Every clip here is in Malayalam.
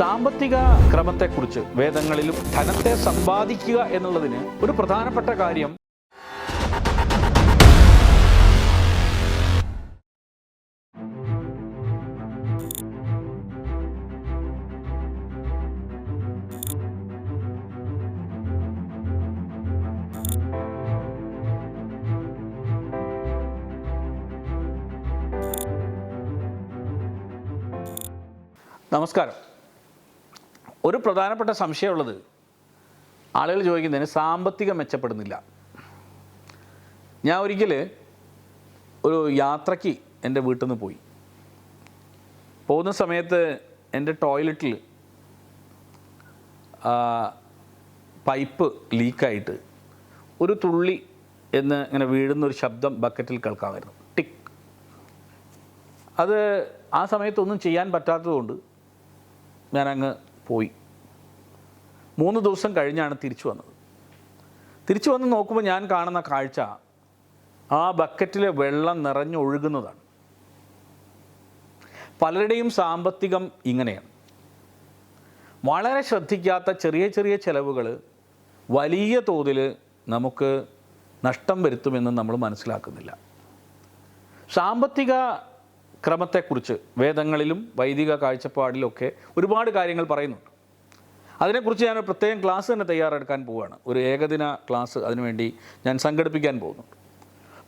സാമ്പത്തിക ക്രമത്തെക്കുറിച്ച് വേദങ്ങളിലും ധനത്തെ സമ്പാദിക്കുക എന്നുള്ളതിന് ഒരു പ്രധാനപ്പെട്ട കാര്യം നമസ്കാരം. ഒരു പ്രധാനപ്പെട്ട സംശയമുള്ളത്. ആളുകൾ ചോദിക്കുന്നതിന് സാമ്പത്തികം മെച്ചപ്പെടുന്നില്ല. ഞാൻ ഒരിക്കൽ ഒരു യാത്രയ്ക്ക് എന്റെ വീട്ടിൽ നിന്ന് പോയി. പോകുന്ന സമയത്ത് എന്റെ ടോയ്ലറ്റിൽ പൈപ്പ് ലീക്കായിട്ട് ഒരു തുള്ളി എന്ന് ഇങ്ങനെ വീഴുന്ന ഒരു ശബ്ദം ബക്കറ്റിൽ കേൾക്കാമായിരുന്നു. ടിക്. അത് ആ സമയത്തൊന്നും ചെയ്യാൻ പറ്റാത്തതുകൊണ്ട് ഞാനങ്ങ് പോയി. മൂന്ന് ദിവസം കഴിഞ്ഞാണ് തിരിച്ചു വന്നത്. തിരിച്ചു വന്ന് നോക്കുമ്പോൾ ഞാൻ കാണുന്ന കാഴ്ച ആ ബക്കറ്റിലെ വെള്ളം നിറഞ്ഞൊഴുകുന്നതാണ് പലരുടെയും സാമ്പത്തികം ഇങ്ങനെയാണ്. വളരെ ശ്രദ്ധിക്കാത്ത ചെറിയ ചെറിയ ചിലവുകൾ വലിയ തോതിൽ നമുക്ക് നഷ്ടം വരുത്തുമെന്ന് നമ്മൾ മനസ്സിലാക്കുന്നില്ല. സാമ്പത്തിക ക്രമത്തെക്കുറിച്ച് വേദങ്ങളിലും വൈദിക കാഴ്ചപ്പാടിലൊക്കെ ഒരുപാട് കാര്യങ്ങൾ പറയുന്നുണ്ട്. അതിനെക്കുറിച്ച് ഞാൻ പ്രത്യേകം ക്ലാസ് തന്നെ തയ്യാറെടുക്കാൻ പോവുകയാണ്. ഒരു ഏകദിന ക്ലാസ് അതിനുവേണ്ടി ഞാൻ സംഘടിപ്പിക്കാൻ പോകുന്നുണ്ട്.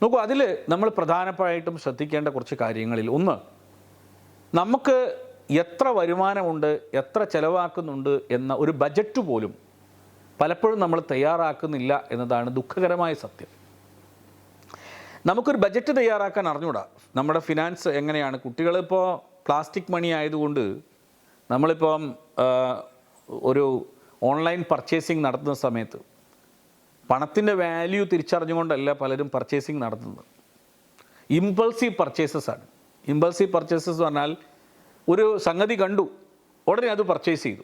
നോക്കൂ അതിൽ നമ്മൾ പ്രധാനമായിട്ടും ശ്രദ്ധിക്കേണ്ട കുറച്ച് കാര്യങ്ങളിൽ ഒന്ന് നമുക്ക് എത്ര വരുമാനമുണ്ട് എത്ര ചിലവാക്കുന്നുണ്ട് എന്ന ഒരു ബജറ്റ് പോലും പലപ്പോഴും നമ്മൾ തയ്യാറാക്കുന്നില്ല എന്നതാണ് ദുഃഖകരമായ സത്യം. നമുക്കൊരു ബജറ്റ് തയ്യാറാക്കാൻ അറിഞ്ഞൂടാ. നമ്മുടെ ഫിനാൻസ് എങ്ങനെയാണ്? കുട്ടികളിപ്പോൾ പ്ലാസ്റ്റിക് മണി ആയതുകൊണ്ട് നമ്മളിപ്പം ഒരു ഓൺലൈൻ പർച്ചേസിങ് നടത്തുന്ന സമയത്ത് പണത്തിന്റെ വാല്യൂ തിരിച്ചറിഞ്ഞുകൊണ്ടല്ല പലരും പർച്ചേസിങ് നടത്തുന്നത്. ഇമ്പൾസീവ് പർച്ചേസസ് ആണ്. ഇമ്പൾസീവ് പർച്ചേസസ് പറഞ്ഞാൽ ഒരു സംഗതി കണ്ടു ഉടനെ അത് പർച്ചേസ് ചെയ്തു.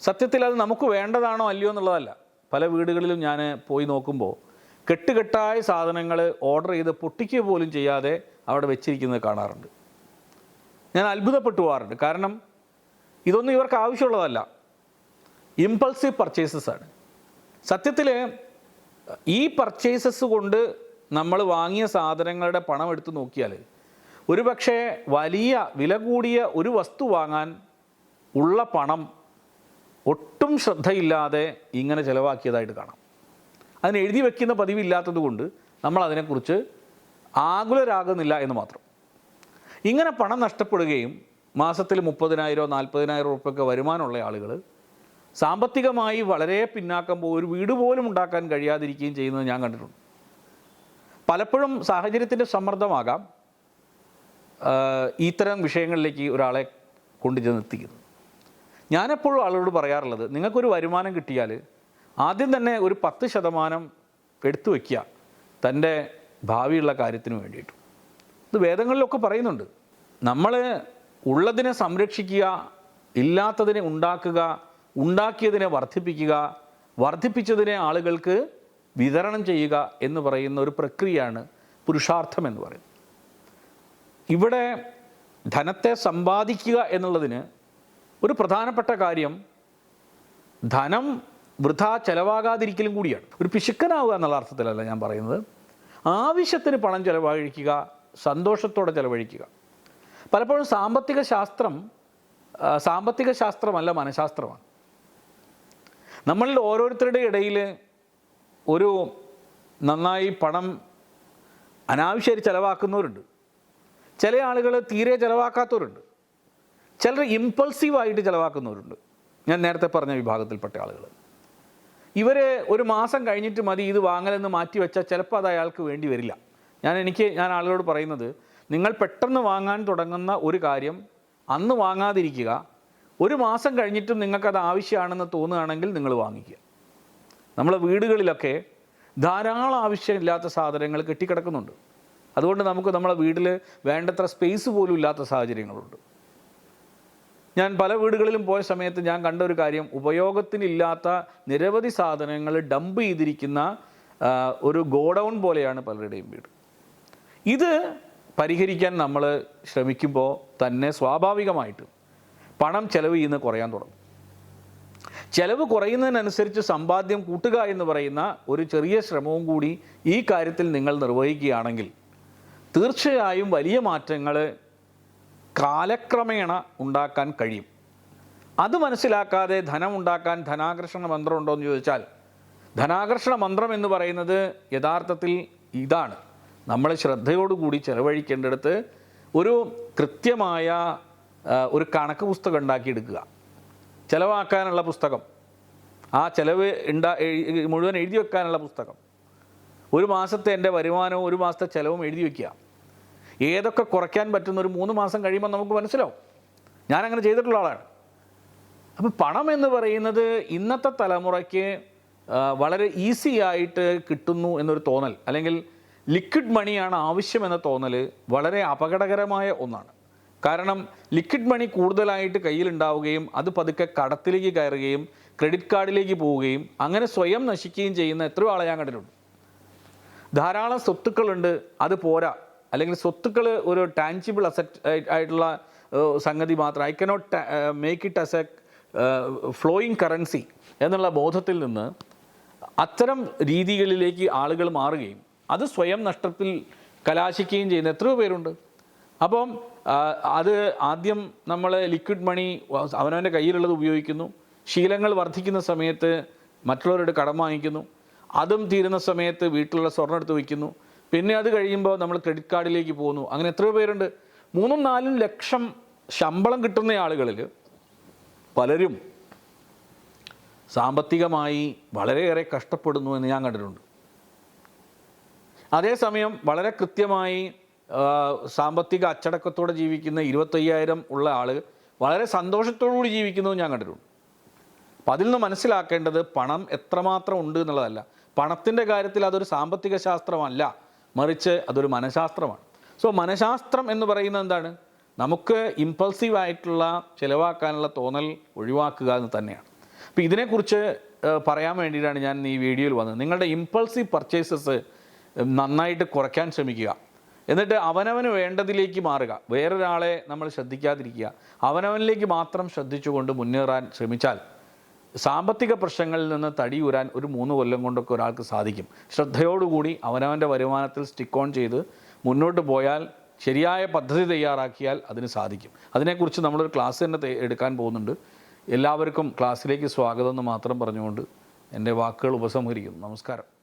സത്യത്തിൽ അത് നമുക്ക് വേണ്ടതാണോ അല്ലയോ എന്നുള്ളതല്ല. പല വീടുകളിലും ഞാൻ പോയി നോക്കുമ്പോൾ കെട്ടുകെട്ടായ സാധനങ്ങൾ ഓർഡർ ചെയ്ത് പൊട്ടിക്കുക പോലും ചെയ്യാതെ അവിടെ വെച്ചിരിക്കുന്നത് കാണാറുണ്ട്. ഞാൻ അത്ഭുതപ്പെട്ടു പോകാറുണ്ട്. കാരണം ഇതൊന്നും ഇവർക്ക് ആവശ്യമുള്ളതല്ല. ഇമ്പൾസീവ് പർച്ചേസസ് ആണ്. സത്യത്തിൽ ഈ പർച്ചേസസ് കൊണ്ട് നമ്മൾ വാങ്ങിയ സാധനങ്ങളുടെ പണം എടുത്തു നോക്കിയാൽ ഒരു ഒരുപക്ഷെ വലിയ വില കൂടിയ ഒരു വസ്തു വാങ്ങാൻ ഉള്ള പണം ഒട്ടും ശ്രദ്ധയില്ലാതെ ഇങ്ങനെ ചിലവാക്കിയതായിട്ട് കാണാം. അതിന് എഴുതി വെക്കുന്ന പതിവില്ലാത്തത് കൊണ്ട് നമ്മൾ അതിനെക്കുറിച്ച് ആകുലരാകുന്നില്ല എന്ന് മാത്രം. ഇങ്ങനെ പണം നഷ്ടപ്പെടുകയും മാസത്തിൽ മുപ്പതിനായിരോ നാൽപ്പതിനായിരം ഉറുപ്പൊക്കെ വരുമാനമുള്ള ആളുകൾ സാമ്പത്തികമായി വളരെ പിന്നാക്കം പോകും ഒരു വീട് പോലും ഉണ്ടാക്കാൻ കഴിയാതിരിക്കുകയും ചെയ്യുന്നത് ഞാൻ കണ്ടിട്ടുണ്ട്. പലപ്പോഴും സാഹചര്യത്തിന്റെ സമ്മർദ്ദമാകാം ഇത്തരം വിഷയങ്ങളിലേക്ക് ഒരാളെ കൊണ്ടു ചെന്നെത്തിക്കുന്നത് ഞാനെപ്പോഴും ആളുകളോട് പറയാറുള്ളത് നിങ്ങൾക്കൊരു വരുമാനം കിട്ടിയാൽ ആദ്യം തന്നെ ഒരു പത്ത് ശതമാനം എടുത്തു വയ്ക്കുക തന്റെ ഭാവിയുള്ള കാര്യത്തിന് വേണ്ടിയിട്ട്. ഇത് വേദങ്ങളിലൊക്കെ പറയുന്നുണ്ട്. നമ്മൾ ഉള്ളതിനെ സംരക്ഷിക്കുക ഇല്ലാത്തതിനെ ഉണ്ടാക്കുക ഉണ്ടാക്കിയതിനെ വർദ്ധിപ്പിക്കുക വർദ്ധിപ്പിച്ചതിനെ ആളുകൾക്ക് വിതരണം ചെയ്യുക എന്ന് പറയുന്ന ഒരു പ്രക്രിയയാണ് പുരുഷാർത്ഥം എന്ന് പറയുന്നത്. ഇവിടെ ധനത്തെ സമ്പാദിക്കുക എന്നുള്ളതിന് ഒരു പ്രധാനപ്പെട്ട കാര്യം ധനം വൃഥാ ചെലവാകാതിരിക്കലും കൂടിയാണ്. ഒരു പിശുക്കനാവുക എന്നുള്ള അർത്ഥത്തിലല്ല ഞാൻ പറയുന്നത്. ആവശ്യത്തിന് പണം ചെലവഴിക്കുക സന്തോഷത്തോടെ ചെലവഴിക്കുക. പലപ്പോഴും സാമ്പത്തിക ശാസ്ത്രം സാമ്പത്തിക ശാസ്ത്രമല്ല മനഃശാസ്ത്രമാണ്. നമ്മളിൽ ഓരോരുത്തരുടെ ഇടയിൽ ഒരു നന്നായി പണം അനാവശ്യമായി ചിലവാക്കുന്നവരുണ്ട്. ചില ആളുകൾ തീരെ ചിലവാക്കാത്തവരുണ്ട്. ചിലർ ഇമ്പൾസീവായിട്ട് ചിലവാക്കുന്നവരുണ്ട്. ഞാൻ നേരത്തെ പറഞ്ഞ വിഭാഗത്തിൽപ്പെട്ട ആളുകൾ. ഇവർ ഒരു മാസം കഴിഞ്ഞിട്ട് മതി ഇത് വാങ്ങലെന്ന് മാറ്റി വെച്ചാൽ ചിലപ്പോൾ അത് അയാൾക്ക് വേണ്ടി വരില്ല. ഞാൻ എനിക്ക് ഞാൻ ആളുകളോട് പറയുന്നത് നിങ്ങൾ പെട്ടെന്ന് വാങ്ങാൻ തുടങ്ങുന്ന ഒരു കാര്യം അന്ന് വാങ്ങാതിരിക്കുക. ഒരു മാസം കഴിഞ്ഞിട്ടും നിങ്ങൾക്കത് ആവശ്യമാണെന്ന് തോന്നുകയാണെങ്കിൽ നിങ്ങൾ വാങ്ങിക്കുക. നമ്മളെ വീടുകളിലൊക്കെ ധാരാളം ആവശ്യമില്ലാത്ത സാധനങ്ങൾ കെട്ടിക്കിടക്കുന്നുണ്ട്. അതുകൊണ്ട് നമുക്ക് നമ്മളെ വീട്ടിൽ വേണ്ടത്ര സ്പേസ് പോലും ഇല്ലാത്ത സാഹചര്യങ്ങളുണ്ട്. ഞാൻ പല വീടുകളിലും പോയ സമയത്ത് ഞാൻ കണ്ട ഒരു കാര്യം. ഉപയോഗത്തിനില്ലാത്ത നിരവധി സാധനങ്ങൾ ഡംപ് ചെയ്തിരിക്കുന്ന ഒരു ഗോഡൗൺ പോലെയാണ് പലരുടെയും വീട്. ഇത് പരിഹരിക്കാൻ നമ്മൾ ശ്രമിക്കുമ്പോൾ തന്നെ സ്വാഭാവികമായിട്ടും പണം ചെലവ് ചെയ്യുന്നത് കുറയാൻ തുടങ്ങും. ചെലവ് കുറയുന്നതിനനുസരിച്ച് സമ്പാദ്യം കൂട്ടുക എന്ന് പറയുന്ന ഒരു ചെറിയ ശ്രമവും കൂടി ഈ കാര്യത്തിൽ നിങ്ങൾ നിർവഹിക്കുകയാണെങ്കിൽ തീർച്ചയായും വലിയ മാറ്റങ്ങൾ കാലക്രമേണ ഉണ്ടാക്കാൻ കഴിയും. അത് മനസ്സിലാക്കാതെ ധനം ഉണ്ടാക്കാൻ ധനാകർഷണ മന്ത്രം ഉണ്ടോ എന്ന് ചോദിച്ചാൽ ധനാകർഷണ മന്ത്രം എന്ന് പറയുന്നത് യഥാർത്ഥത്തിൽ ഇതാണ്. നമ്മൾ ശ്രദ്ധയോടുകൂടി ചെലവഴിക്കേണ്ടടുത്ത് ഒരു കൃത്യമായ ഒരു കണക്ക് പുസ്തകം ഉണ്ടാക്കിയെടുക്കുക. ചിലവാക്കാനുള്ള പുസ്തകം. ആ ചിലവ് ഉണ്ടാ മുഴുവൻ എഴുതി വെക്കാനുള്ള പുസ്തകം. ഒരു മാസത്തെ എന്റെ വരുമാനവും ഒരു മാസത്തെ ചിലവും എഴുതി വയ്ക്കുക ഏതൊക്കെ കുറയ്ക്കാൻ പറ്റുന്ന ഒരു മൂന്ന് മാസം കഴിയുമ്പോൾ നമുക്ക് മനസ്സിലാവും. ഞാനങ്ങനെ ചെയ്തിട്ടുള്ള ആളാണ്. അപ്പോൾ പണം എന്ന് പറയുന്നത് ഇന്നത്തെ തലമുറയ്ക്ക് വളരെ ഈസി ആയിട്ട് കിട്ടുന്നു എന്നൊരു തോന്നൽ അല്ലെങ്കിൽ ലിക്വിഡ് മണിയാണ് ആവശ്യമെന്ന തോന്നൽ വളരെ അപകടകരമായ ഒന്നാണ്. കാരണം ലിക്വിഡ് മണി കൂടുതലായിട്ട് കയ്യിലുണ്ടാവുകയും അത് പതുക്കെ കടത്തിലേക്ക് കയറുകയും ക്രെഡിറ്റ് കാർഡിലേക്ക് പോവുകയും അങ്ങനെ സ്വയം നശിക്കുകയും ചെയ്യുന്ന എത്രയോ ആളെ ഞാൻ കണ്ടിട്ടുണ്ട്. ധാരാളം സ്വത്തുക്കളുണ്ട് അത് പോരാ. അല്ലെങ്കിൽ സ്വത്തുക്കൾ ഒരു ടാൻജിബിൾ അസറ്റ് ആയിട്ടുള്ള സംഗതി മാത്രം I cannot make it as a flowing currency എന്നുള്ള ബോധത്തിൽ നിന്ന് അത്തരം രീതികളിലേക്ക് ആളുകൾ മാറുകയും അത് സ്വയം നഷ്ടത്തിൽ കലാശിക്കുകയും ചെയ്യുന്ന എത്രയോ പേരുണ്ട്. അപ്പം അത് ആദ്യം നമ്മൾ ലിക്വിഡ് മണി അവനവന്റെ കയ്യിലുള്ളത് ഉപയോഗിക്കുന്നു. ശീലങ്ങൾ വർദ്ധിക്കുന്ന സമയത്ത് മറ്റുള്ളവരോട് കടം വാങ്ങിക്കുന്നു. അതും തീരുന്ന സമയത്ത് വീട്ടിലുള്ള സ്വർണം എടുത്ത് വയ്ക്കുന്നു. പിന്നെ അത് കഴിയുമ്പോൾ നമ്മൾ ക്രെഡിറ്റ് കാർഡിലേക്ക് പോകുന്നു. അങ്ങനെ എത്ര പേരുണ്ട്. മൂന്നും നാലും ലക്ഷം ശമ്പളം കിട്ടുന്ന ആളുകളിൽ പലരും സാമ്പത്തികമായി വളരെയേറെ കഷ്ടപ്പെടുന്നു എന്ന് ഞാൻ കണ്ടിട്ടുണ്ട്. അതേസമയം വളരെ കൃത്യമായി സാമ്പത്തിക അച്ചടക്കത്തോടെ ജീവിക്കുന്ന ഇരുപത്തയ്യായിരം ഉള്ള ആൾ വളരെ സന്തോഷത്തോടുകൂടി ജീവിക്കുന്നതും ഞാൻ കണ്ടിട്ടുണ്ട്. അപ്പം അതിൽ നിന്ന് മനസ്സിലാക്കേണ്ടത് പണം എത്രമാത്രം ഉണ്ട് എന്നുള്ളതല്ല. പണത്തിന്റെ കാര്യത്തിൽ അതൊരു സാമ്പത്തിക ശാസ്ത്രമല്ല. മറിച്ച് അതൊരു മനഃശാസ്ത്രമാണ്. സോ മനഃശാസ്ത്രം എന്ന് പറയുന്നത് എന്താണ്? നമുക്ക് ഇമ്പൾസീവ് ആയിട്ടുള്ള ചിലവാക്കാനുള്ള തോന്നൽ ഒഴിവാക്കുക എന്ന് തന്നെയാണ്. അപ്പോൾ ഇതിനെക്കുറിച്ച് പറയാൻ വേണ്ടിയിട്ടാണ് ഞാൻ ഈ വീഡിയോയിൽ വന്നത്. നിങ്ങളുടെ ഇമ്പൾസീവ് പർച്ചേസസ് നന്നായിട്ട് കുറയ്ക്കാൻ ശ്രമിക്കുക. എന്നിട്ട് അവനവന് വേണ്ടതിലേക്ക് മാറുക. വേറൊരാളെ നമ്മൾ ശ്രദ്ധിക്കാതിരിക്കുക. അവനവനിലേക്ക് മാത്രം ശ്രദ്ധിച്ചുകൊണ്ട് മുന്നേറാൻ ശ്രമിച്ചാൽ സാമ്പത്തിക പ്രശ്നങ്ങളിൽ നിന്ന് തടിയൂരാൻ ഒരു മൂന്ന് കൊല്ലം കൊണ്ടൊക്കെ ഒരാൾക്ക് സാധിക്കും. ശ്രദ്ധയോടുകൂടി അവനവന്റെ വരുമാനത്തിൽ സ്റ്റിക്ക് ഓൺ ചെയ്ത് മുന്നോട്ട് പോയാൽ ശരിയായ പദ്ധതി തയ്യാറാക്കിയാൽ അതിന് സാധിക്കും. അതിനെക്കുറിച്ച് നമ്മളൊരു ക്ലാസ് തന്നെ എടുക്കാൻ പോകുന്നുണ്ട്. എല്ലാവർക്കും ക്ലാസ്സിലേക്ക് സ്വാഗതം എന്ന് മാത്രം പറഞ്ഞുകൊണ്ട് എന്റെ വാക്കുകൾ ഉപസംഹരിക്കുന്നു. നമസ്കാരം.